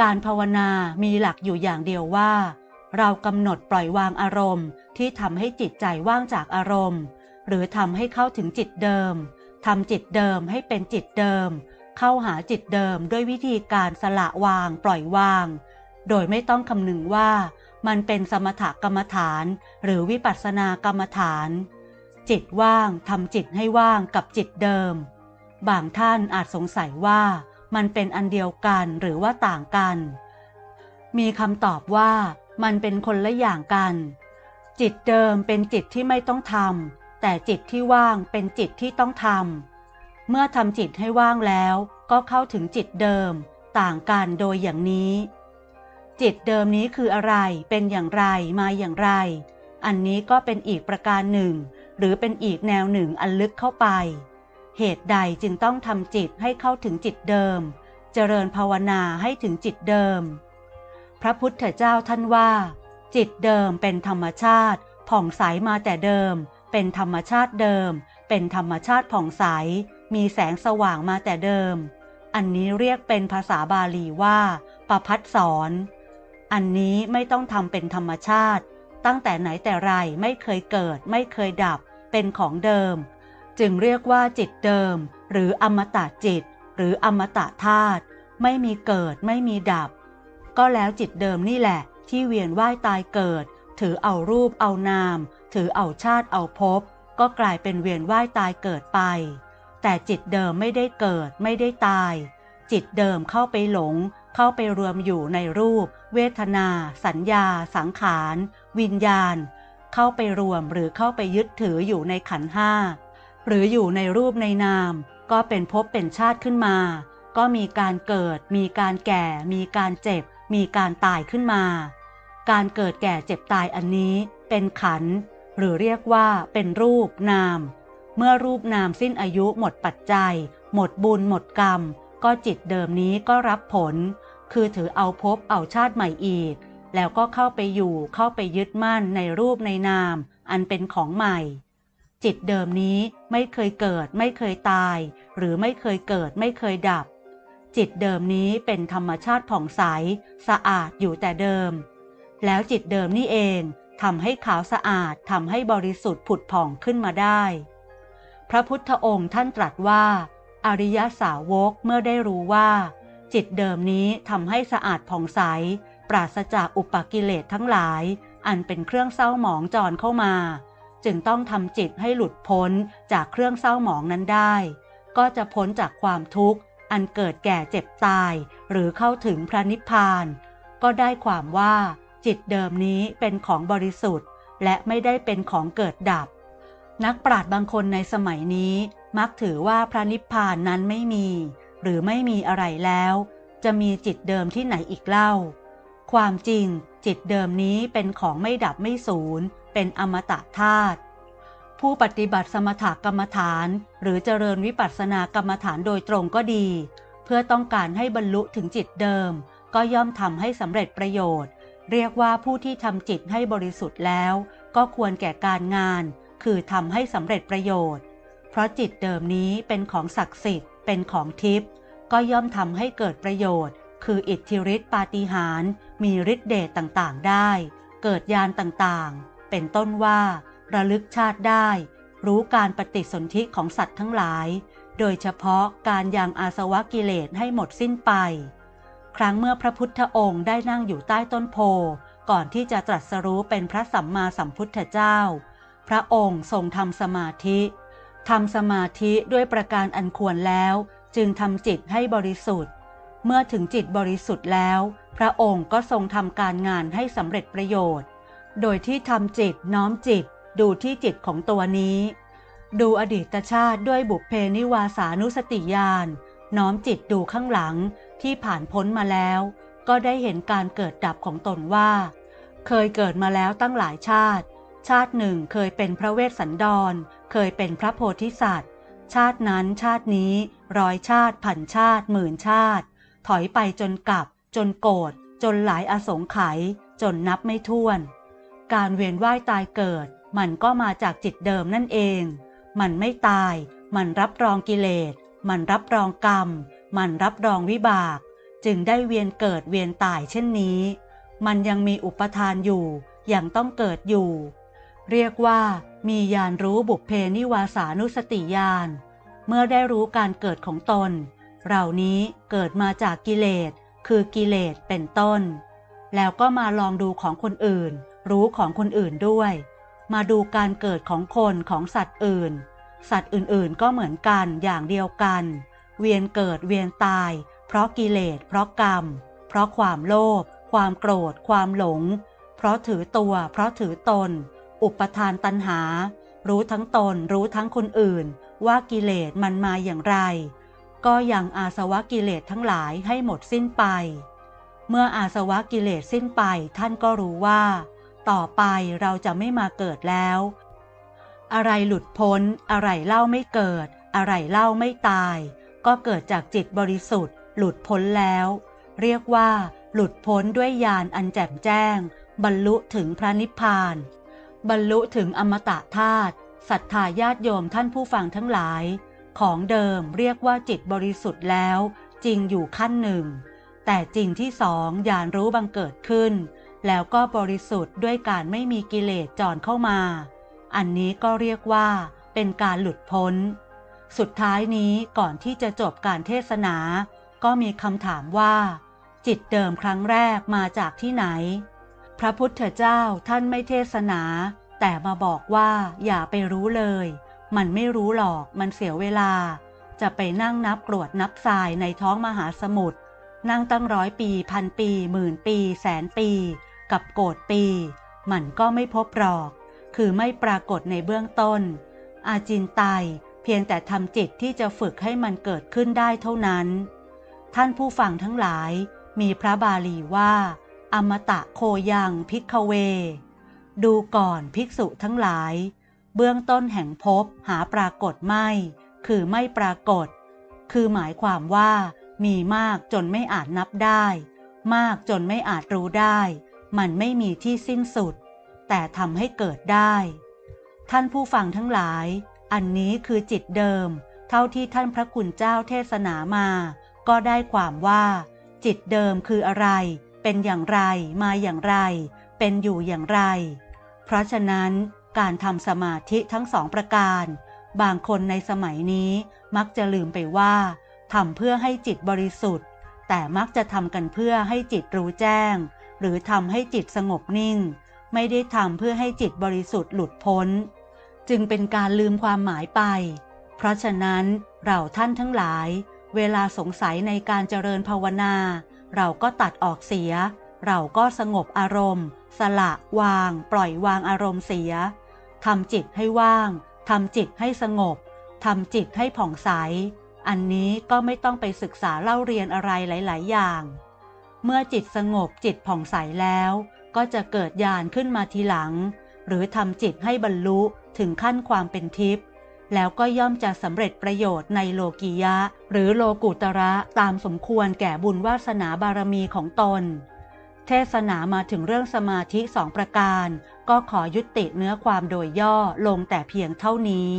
การภาวนามีหลักอยู่อย่างเดียวว่า เรากำหนดปล่อยวางอารมณ์ ที่ทำให้จิตใจว่างจากอารมณ์ หรือทำให้เข้าถึงจิตเดิมทำจิตเดิมให้เป็นจิตเดิม เข้าหาจิตเดิมด้วยวิธีการสละวางปล่อยวาง โดยไม่ต้องคำนึงว่า มันเป็นสมถกรรมฐาน หรือวิปัสสนากรรมฐาน จิตว่างทำจิตให้ว่างกับจิตเดิม บางท่านอาจสงสัยว่า มันเป็นอันเดียวกันหรือว่าต่างกัน มีคำตอบว่ามันเป็นคนละอย่างกัน จิตเดิมเป็นจิตที่ไม่ต้องทำแต่จิตที่ว่างเป็นจิตที่ต้องทำเมื่อทำจิตให้ว่างแล้วก็เข้าถึงจิตเดิม ต่างกันโดยอย่างนี้ จิตเดิมนี้คืออะไรเป็นอย่างไรมาอย่างไร อันนี้ก็เป็นอีกประการหนึ่ง หรือเป็นอีกแนวหนึ่งอันลึกเข้าไป เหตุใดจึงต้องทำจิตให้เข้าถึงจิตเดิม เจริญภาวนาให้ถึงจิตเดิม พระพุทธเจ้าท่านว่า จิตเดิมเป็นธรรมชาติ ผ่องใสมาแต่เดิม เป็นธรรมชาติเดิม เป็นธรรมชาติผ่องใส มีแสงสว่างมาแต่เดิม อันนี้เรียกเป็นภาษาบาลีว่าประพัดสอนอันนี้ไม่ต้องทำเป็นธรรมชาติ ตั้งแต่ไหนแต่ไรไม่เคยเกิด ไม่เคยดับ เป็นของเดิม จึงเรียกว่าจิตเดิม หรืออมตะจิต หรืออมตะธาตุไม่มีเกิดไม่มีดับ ก็แล้วจิตเดิมนี่แหละ ที่เวียนว่ายตายเกิด ถือเอารูปเอานาม ถือเอาชาติเอาภพก็กลายเป็นเวียนว่ายตายเกิดไป แต่จิตเดิมไม่ได้เกิดไม่ได้ตาย จิตเดิมเข้าไปหลง เข้าไปรวมอยู่ในรูป เวทนา สัญญา สังขาร วิญญาณ เข้าไปรวมหรือเข้าไปยึดถืออยู่ในขันห้า หรืออยู่ในรูปในนาม ก็เป็นภพเป็นชาติขึ้นมา ก็มีการเกิด มีการแก่ มีการเจ็บ มีการตายขึ้นมา การเกิดแก่เจ็บตายอันนี้ เป็นขัน หรือเรียกว่าเป็นรูปนาม เมื่อรูปนามสิ้นอายุหมดปัจจัย หมดบุญหมดกรรม ก็จิตเดิมนี้ก็รับผล คือถือเอาภพเอาชาติใหม่อีก แล้วก็เข้าไปอยู่เข้าไปยึดมั่นในรูปในนาม อันเป็นของใหม่ จิตเดิมนี้ไม่เคยเกิดไม่เคยตาย หรือไม่เคยเกิดไม่เคยดับ จิตเดิมนี้เป็นธรรมชาติผ่องใส สะอาดอยู่แต่เดิม แล้วจิตเดิมนี่เองทำให้ขาวสะอาดทำให้บริสุทธิ์ผุดผ่องขึ้นมาได้ พระพุทธองค์ท่านตรัสว่า อริยสาวกเมื่อได้รู้ว่า จิตเดิมนี้ทำให้สะอาดผ่องใส ปราศจากอุปกิเลสทั้งหลาย อันเป็นเครื่องเศร้าหมองจรเข้ามา จึงต้องทำจิตให้หลุดพ้นจากเครื่องเศร้าหมองนั้นได้ ก็จะพ้นจากความทุกข์ อันเกิดแก่เจ็บตาย หรือเข้าถึงพระนิพพาน ก็ได้ความว่า จิตเดิมนี้เป็นของบริสุทธิ์ และไม่ได้เป็นของเกิดดับ นักปราชญ์บางคนในสมัยนี้ มักถือว่าพระนิพพานนั้นไม่มี หรือไม่มีอะไรแล้ว จะมีจิตเดิมที่ไหนอีกเล่า ความจริงจิตเดิมนี้เป็นของไม่ดับไม่สูญ เป็นอมตะธาตุผู้ปฏิบัติสมถกรรมฐาน หรือเจริญวิปัสสนากรรมฐานโดยตรงก็ดี เพื่อต้องการให้บรรลุถึงจิตเดิม ก็ย่อมทำให้สำเร็จประโยชน์ เรียกว่าผู้ที่ทำจิตให้บริสุทธิ์แล้ว ก็ควรแก่การงาน คือทำให้สำเร็จประโยชน์ เพราะจิตเดิมนี้เป็นของศักดิ์สิทธิ์ เป็นของทิพย์ก็ย่อมทำให้เกิดประโยชน์ คืออิทธิฤทธิปาฏิหาริย์มีฤทธิเดชต่างๆ ได้ เกิดญาณต่างๆ เป็นต้นว่า ระลึกชาติได้ รู้การปฏิสนธิของสัตว์ทั้งหลาย โดยเฉพาะการยังอาสวะกิเลสให้หมดสิ้นไป ครั้งเมื่อพระพุทธองค์ได้นั่งอยู่ใต้ต้นโพก่อนที่จะตรัสรู้เป็นพระสัมมาสัมพุทธเจ้า พระองค์ทรงทำสมาธิทำสมาธิด้วยประการอันควรแล้ว จึงทำจิตให้บริสุทธิ์ เมื่อถึงจิตบริสุทธิ์แล้ว พระองค์ก็ทรงทำการงานให้สำเร็จประโยชน์ โดยที่ทำจิตน้อมจิตดูที่จิตของตัวนี้ ดูอดีตชาติด้วยบุพเพนิวาสานุสติญาณน้อมจิตดูข้างหลังที่ผ่านพ้นมาแล้ว ก็ได้เห็นการเกิดดับของตนว่า เคยเกิดมาแล้วตั้งหลายชาติ ชาติหนึ่งเคยเป็นพระเวสสันดร เคยเป็นพระโพธิสัตว์ ชาตินั้นชาตินี้ร้อยชาติพันชาติหมื่นชาติ ถอยไปจนกลับ จนโกรธจนหลายอสงไขยจนนับไม่ถ้วน การเวียนว่ายตายเกิด มันก็มาจากจิตเดิมนั่นเอง มันไม่ตาย มันรับรองกิเลส มันรับรองกรรม มันรับรองวิบาก จึงได้เวียนเกิดเวียนตายเช่นนี้ มันยังมีอุปทานอยู่ ยังต้องเกิดอยู่ เรียกว่ามีญาณรู้บุพเพนิวาสานุสติญาณเมื่อได้รู้การเกิดของตน เหล่านี้เกิดมาจากกิเลส คือกิเลสเป็นต้น แล้วก็มาลองดูของคนอื่น รู้ของคนอื่นด้วย มาดูการเกิดของคนของสัตว์อื่น สัตว์อื่นๆก็เหมือนกันอย่างเดียวกัน เวียนเกิดเวียนตาย เพราะกิเลส เพราะกรรม เพราะความโลภความโกรธ ความหลง เพราะถือตัว เพราะถือตน อุปทานตัณหา รู้ทั้งตน รู้ทั้งคนอื่น ว่ากิเลสมันมาอย่างไร ก็ยังอาสวะกิเลสทั้งหลายให้หมดสิ้นไป เมื่ออาสวะกิเลสสิ้นไปท่านก็รู้ว่า ต่อไปเราจะไม่มาเกิดแล้ว อะไรหลุดพ้น อะไรเล่าไม่เกิด อะไรเล่าไม่ตาย ก็เกิดจากจิตบริสุทธิ์ หลุดพ้นแล้ว เรียกว่า หลุดพ้นด้วยญาณอันแจ่มแจ้ง บรรลุถึงพระนิพพาน บรรลุถึงอมตะธาตุศรัทธาญาติโยมท่านผู้ฟังทั้งหลาย ของเดิมเรียกว่าจิตบริสุทธิ์แล้ว จริงอยู่ขั้นหนึ่ง แต่จริงที่สองญาณรู้บังเกิดขึ้น แล้วก็บริสุทธิ์ด้วยการไม่มีกิเลสจอนเข้ามา อันนี้ก็เรียกว่าเป็นการหลุดพ้น สุดท้ายนี้ก่อนที่จะจบการเทศนา ก็มีคำถามว่า จิตเดิมครั้งแรกมาจากที่ไหน พระพุทธเจ้าท่านไม่เทศนา แต่มาบอกว่าอย่าไปรู้เลย มันไม่รู้หรอกมันเสียเวลา จะไปนั่งนับกรวดนับทรายในท้องมหาสมุทรนั่งตั้งร้อยปีพันปีหมื่นปี แสนปี กับโกดปี มันก็ไม่พบหรอก คือไม่ปรากฏในเบื้องต้น อาจินไตเพียงแต่ทำจิตที่จะฝึกให้มันเกิดขึ้นได้เท่านั้น ท่านผู้ฟังทั้งหลายมีพระบาลีว่า อมตะโคยังพิกเว ดูก่อนภิกษุทั้งหลาย เบื้องต้นแห่งภพหาปรากฏไม่ คือไม่ปรากฏ คือหมายความว่ามีมากจนไม่อาจนับได้ มากจนไม่อาจรู้ได้ มันไม่มีที่สิ้นสุด แต่ทำให้เกิดได้ ท่านผู้ฟังทั้งหลาย อันนี้คือจิตเดิม เท่าที่ท่านพระคุณเจ้าเทศนามา ก็ได้ความว่า จิตเดิมคืออะไร เป็นอย่างไร มาอย่างไร เป็นอยู่อย่างไร เพราะฉะนั้นการทำสมาธิทั้งสองประการ บางคนในสมัยนี้มักจะลืมไปว่าทำเพื่อให้จิตบริสุทธิ์ แต่มักจะทำกันเพื่อให้จิตรู้แจ้ง หรือทำให้จิตสงบนิ่ง ไม่ได้ทำเพื่อให้จิตบริสุทธิ์หลุดพ้น จึงเป็นการลืมความหมายไป เพราะฉะนั้นเราท่านทั้งหลาย เวลาสงสัยในการเจริญภาวนา เราก็ตัดออกเสีย เราก็สงบอารมณ์ สละวาง ปล่อยวางอารมณ์เสียทำจิตให้ว่างทำจิตให้สงบทำจิตให้ผ่องใส อันนี้ก็ไม่ต้องไปศึกษาเล่าเรียนอะไรหลาย ๆ อย่าง เมื่อจิตสงบจิตผ่องใสแล้ว ก็จะเกิดญาณขึ้นมาทีหลัง หรือทำจิตให้บรรลุถึงขั้นความเป็นทิพย์แล้วก็ย่อมจะสำเร็จประโยชน์ในโลกียะ หรือโลกุตระตามสมควรแก่บุญวาสนาบารมีของตน เทศนามาถึงเรื่องสมาธิสองประการ ก็ขอยุติเนื้อความโดยย่อลงแต่เพียงเท่านี้